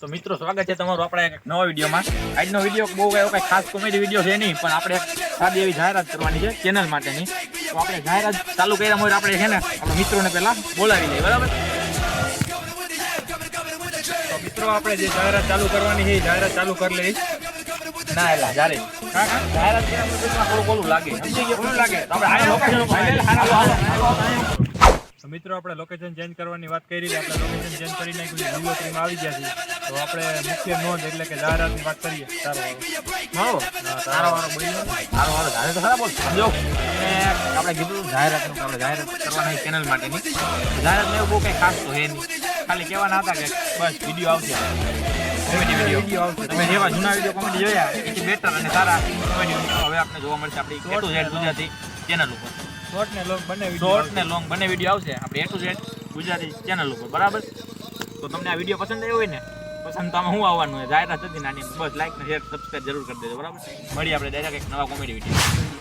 તો મિત્રો સ્વાગત છે તમારું આપણે એક નવા વિડીયોમાં. આજનો વીડિયો બહુ એવો કઈ ખાસ કોમેડી વીડિયો છે નહીં પણ આપણે સાદી એવી જાહેરાત કરવાની છે ચેનલ માટેની. તો આપણે જાહેરાત ચાલુ કર્યા હોય આપણે છે ને આપણા મિત્રોને પહેલાં બોલાવી લઈએ બરાબર? તો મિત્રો આપણે જે જાહેરાત ચાલુ કરવાની છે એ જાહેરાત ચાલુ કરી લઈ ના એલા જારે. જાહેરાત થોડું લાગે. સમજી ગયા? લાગે. આપણે મિત્રો આપણે લોકેશન ચેન્જ કરવાની વાત કરી આપણે લોકેશન ચેન્જ કરી નાખ્યું છે. વિવો ત્રીમાં આવી ગયા છે તો આપણે મુખ્ય નોંધ એટલે કે જાહેરાતની વાત કરીએ. સારો મારો? તારો વાળો બોલ્યો. તારો વાળો જાહેર તો ખરાબ બોલ સમજો. આપણે કીધું જાહેરાતનું કે આપણે જાહેરાત કરવાની ચેનલ માટેની. જાહેરાતમાં એવું બહુ કંઈ ખાસ તો હે નહીં. ખાલી કહેવાના હતા કે બસ વીડિયો આવશે. કોમેડી વીડિયો આવશે. તમે જેવા જૂના વીડિયો કોમેડી જોયા એથી બેટર અને સારા કોમેડી હવે આપણે જોવા મળશે આપણી ટુ ઝેડ ગુજરાતી ચેનલ ઉપર. શોર્ટ ને લોંગ બંને શોર્ટ ને લોંગ બંને વીડિયો આવશે. આપણે A to Z Gujarati channel ઉપર બરાબર? તો તમને આ વીડિયો પસંદ આવ્યો હોય ને પસંદ તો આમાં શું આવવાનું હોય જાહેરાત હતી નાની બસ લાઈક ને શેર સબસ્ક્રાઈબ જરૂર કરી દેજો બરાબર? મળીએ આપણે ડાયરેક્ટ એક નવા કોમેડી વીડિયો